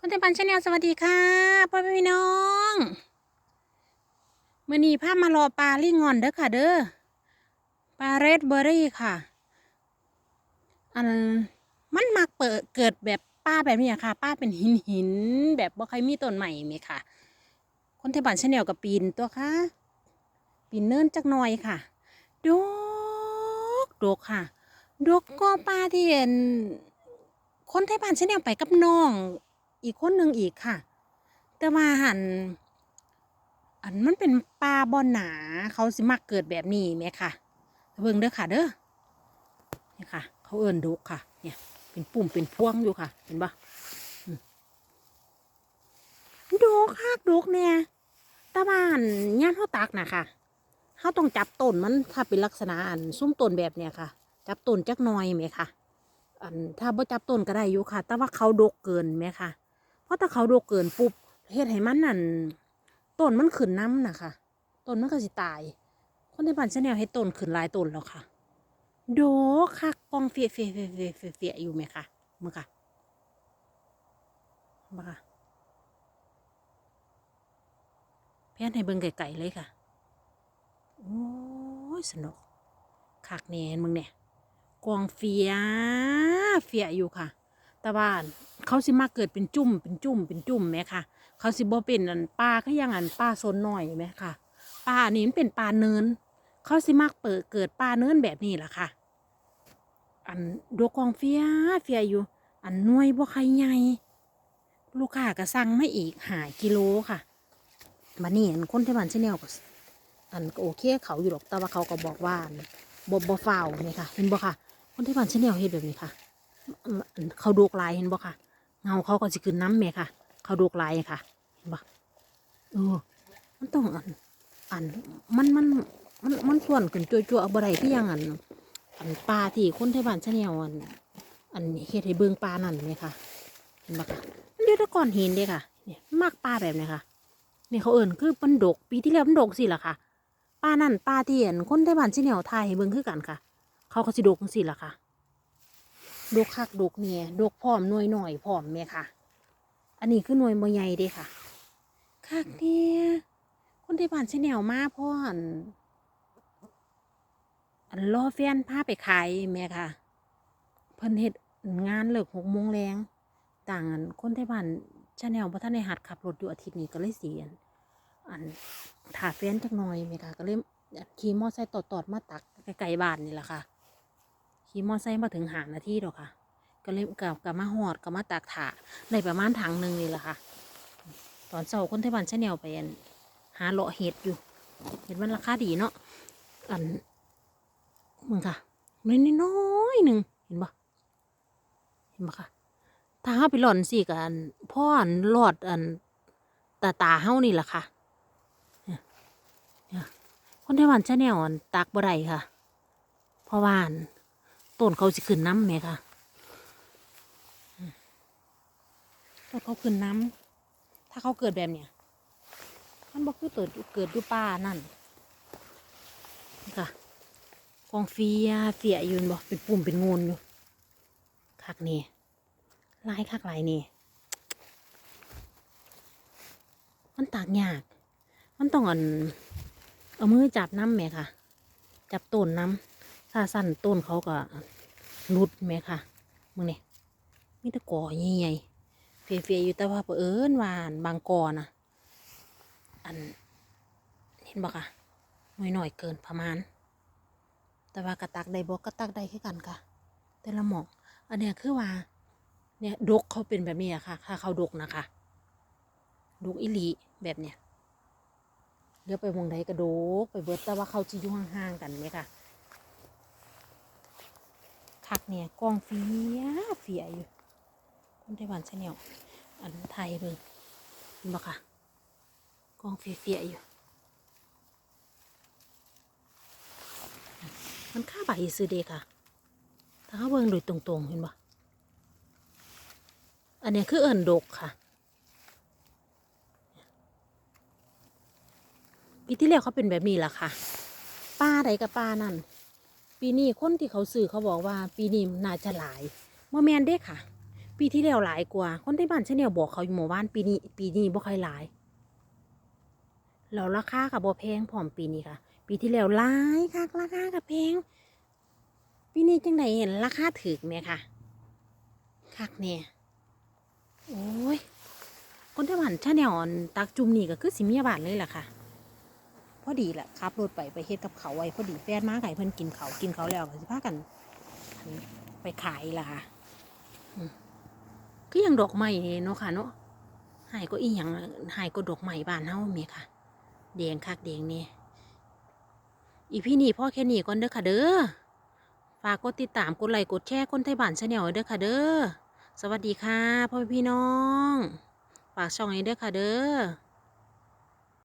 คนไทยบันชาแนลสวัสดีค่ะพ่อพี่น้องมื่อนี้พามารอปลาลี่งอนเด้อค่ะ เด้อปลาเรดเบอร์รี่ค่ะ อันมันมักเปิดเกิดแบบป้าแบบนี้ค่ะ ป้าเป็นหินหินแบบบ่ใครมีต้นใหม่ไหมค่ะ คนไทยบันชาแนลกับปีนตัวค่ะ ปีนเนินจักหน่อยค่ะดกดกค่ะดกก็ปลาที่เห็นคนไทยบ้านชาแนลไปกับน้อง อีกคนหนึ่งอีกค่ะ แต่ว่าหันอันมันเป็นปลาบอนหนาเขาสิมักเกิดแบบนี้ไหมค่ะเบิ่งเด้อค่ะเด้อนี่ค่ะ เขาเอิ้นดุกค่ะ เนี่ย เป็นปุ่มเป็นพวงอยู่ค่ะ เห็นปะดุกค่ะดุกเนี่ยตะบ้านย่านเขาตักนะค่ะเขาต้องจับต้นมันถ้าเป็นลักษณะอันซุ้มต้นแบบเนี้ยค่ะ จับต้นจักหน่อยไหมค่ะ อันถ้าบ่จับต้นก็ได้อยู่ค่ะ แต่ว่าเขาดกเกินไหมค่ะ เพราะถ้าเขาดกเกินปุ๊บเฮ็ดให้มันนั่นต้นมันขึ้นน้ำนะคะต้นมันก็สิตาย คนในบ้านชาแนลให้ต้นขึ้นหลายต้นแล้วค่ะ โดค่ะกองเฟียเฟียเฟียเฟียเฟียอยู่ไหมคะมึงค่ะมาค่ะแพนให้เบิ่งไก่ๆเลยค่ะ โอ้ยสนุกคักแน่มึงเนี่ยกองเฟียเฟียอยู่ค่ะ แต่ว่าเขาสิมาเกิดเป็นจุ่มเป็นจุ่มเป็นจุ่มไหมค่ะ เขาสิบ่เป็นอันปลาก็ยังอันปลาโซนหน่อยไหมค่ะปลาอันนี้มันเป็นปลาเนิน เขาสิมักเปิดเกิดปลาเนินแบบนี้แหละค่ะ อันดกกองเฟียเฟียอยู่ อันน่วยบ่ใครใหญ่ลูกค้าก็สั่งไม่อีกหายกิโลค่ะบันนี้อันคนที่บ้านชาแนลก็อันก็โอเคเขาอยู่หรอกแต่ว่าเขาก็บอกว่าอันบบ่ฟาวนี่ค่ะ เห็นบ่ค่ะ คนที่บ้านชาแนลเฮ็ดแบบนี้ค่ะ เขาดูกลายเห็นบ่ค่ะ เงาเขาก็สิขึ้นน้ำแม่ค่ะ เขาดูกลายค่ะเห็นบ่เออมันต้องอันอันมันมันมันมันส่วนขึ้นจั่วๆเอาบ่ได้คือหยังอันอันปลาที่คนที่บ้านชาแนลอันอันเฮ็ดให้เบิ่งปลานั่นแม่ค่ะเห็นบ่ค่ะมันอยู่แตะก่อนเห็นเด้ค่ะเนี่ยมากปลาแบบนี้ค่ะนี่เขาเอิ้นคือมันดกปีที่แล้วมันดกสิล่ะค่ะป้านั่นป้าเทียนคนไต้บ้านชิเหนียวไทยให้เบิ่งคือกันค่ะ เขาก็สิดกจังซี่ล่ะค่ะ ดกคักดกเนี่ยดกพร้อมหน่วยหน่อยพร้อมแม่ค่ะ อันนี้คือหน่วยบ่ใหญ่เด้ค่ะคักเนี่ยคนไต้บ้านชิเหนียวมาพ่ออันอันรอแฟนพาไปขายแม่ค่ะ เพิ่นเฮ็ดงานเลิกหกโมงแรงต่างอันคนไต้บ้านชาแนลบ่ทันได้หัดขับรถอยู่อาทิตย์นี้ก็เลยเสียนอันถาแฟนจักหน่อยไหมคะก็เลยขี่มอไซค์ตอดตอดๆมาตักไกลๆบ้านนี่แหละค่ะ ขี่มอไซค์มาถึงหานาทีหรอกค่ะ ก็เลยกลับกลับมาหอดกลับมาตักถาในประมาณถังหนึ่งนี่แหละค่ะ ตอนเช้าคนไทยบ้านชาแนลไปอันหาเลาะเห็ดอยู่ เห็ดมันราคาดีเนาะอันมึงค่ะมันน้อยหนึ่งเห็นปะเห็นปะค่ะถ้าเฮาไปหล่อนสิกันพ่ออันหลอดอันตาตาเฮานี่แหละค่ะคนไต้หวันชาแนลอันตักบ่ได้ค่ะ เพราะว่าน ต้นเขาสิขึ้นน้ำแหมคะต้นเขาขึ้นน้ำถ้าเขาเกิดแบบเนี้ยมันบ่คือเกิดเกิดอยู่ป่านั่นนี่ค่ะกองเฟียเฟียยืนบ่เป็นปุ่มเป็นงูนอยู่คักนี่ลายคักลายนี่มันตากยาก มันต้องอันเอามือจับน้ำแม่ค่ะ จับต้นน้ำ ถ้าสั้นต้นเขาก็รุดแม่ค่ะมึงเนี่ยมีแตะกอใหญ่ๆเฟียๆอยู่แต่ว่าเอิญวานบางกอนะอันเห็นบ่ค่ะหน่อยหน่อยๆเกินประมาณ แต่ว่ากระตักได้บอกกระตักได้แคือกันค่ะ แต่ละหมอกอันเนี้ยคือว่า เนี่ยดกเขาเป็นแบบนี้อะค่ะ ถ้าเขาดกนะคะดกอิลีแบบเนี้ยเลี้ยวไปวงใดกระโดกไปเบิดแต่ว่าเขาจะอยู่ห่างๆกันไหมค่ะ คักเนี่ยกองเฟียเฟียอยู่คนไต้หวันชาแนลอันไทยเบิ่งเห็นบ่ค่ะกองเฟียเฟียอยู่ มันค่าใบซื้อเด็กค่ะถ้าเขาเบิ่งโดยตรงๆเห็นบ่อันนี้คือเอิญดกค่ะปีที่แล้วเขาเป็นแบบนี้แหละค่ะป้าใดกับป้านั่น ปีนี้คนที่เขาซื้อเขาบอกว่า ปีนี้น่าจะหลายโมแมนเด้ค่ะ ปีที่แล้วหลายกว่า คนที่บ้านชาแนลบอกเขาอยู่หมู่บ้านปีนี้ ปีนี้บ่ค่อยหลายแล้วราคากับบ่แพงพร้อมปีนี้ค่ะ ปีที่แล้วหลายค่ะราคากับแพงปีนี้จังไดเห็นราคาถูกเนี่ยค่ะคักเนี่ยโอ้ยคนที่บ้านชาแนลตักจุ่มนี่ก็คือสิมียบานเลยล่ะค่ะ อดีแหละขับรถไปไปเฮ็ดกับเขาไว้พอดีแฟนมาไก่เพิ่นกินเขากินเขาแล้วก็สิพากัน ไปขายล่ะค่ะก็ยังดอกไม้เนาะค่ะเนาะหายก็อีหยังหายก็ดอกไม้บ้านเฮาแม่ค่ะแดงคักแดงเนี่ยอีพี่นี่พ่อแค่นี้ก่อนเด้อค่ะเด้อฝากกดติดตามกดไลค์กดแชร์คนไทยบ้านชาแนลเด้อค่ะเด้อสวัสดีค่ะพ่อพี่น้อง ฝากช่องนี้เด้วยค่ะเด้อ